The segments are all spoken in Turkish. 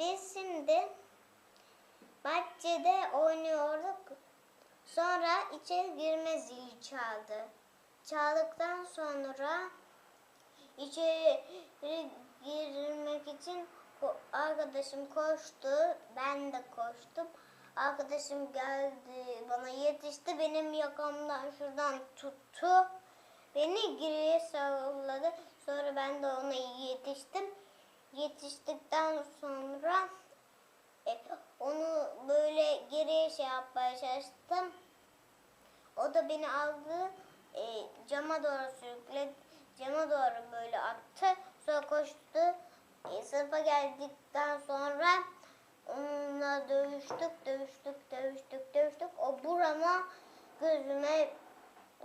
Biz şimdi bahçede oynuyorduk. Sonra içeri girme zili çaldı. Çaldıktan sonra içeri girmek için arkadaşım koştu. Ben de koştum. Arkadaşım geldi bana yetişti. Benim yakamdan şuradan tuttu. Beni geriye salladı. Sonra ben de ona yetiştim. Yetiştikten sonra e, onu böyle geriye şey yapmaya çalıştım. O da beni aldı. e, cama doğru sürükledi. Cama doğru böyle attı. Sonra koştu. E, sınıfa geldikten sonra onunla dövüştük, dövüştük, dövüştük, dövüştük. O burama gözüme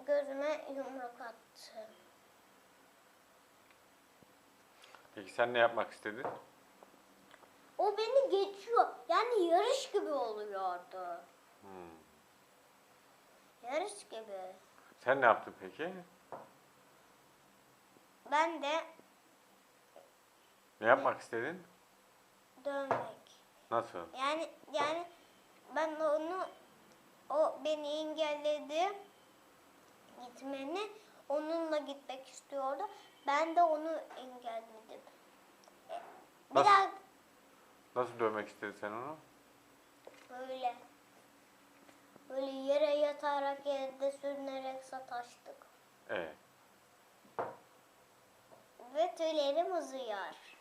gözüme yumruk attı. Peki sen ne yapmak istedin? O beni geçiyor. Yani yarış gibi oluyordu. Hmm. Yarış gibi. Sen ne yaptın peki? Ben de Ne yapmak istedin? dönmek. Nasıl? Yani yani ben onu o beni engelledi gitmeni. Onunla gitmek istiyordu. Ben de onu engelledim. E, Nasıl? Nasıl dövmek istedin sen onu? böyle böyle yere yatarak yerde sürünerek sataştık. Evet. Ve tüylerim uzuyor.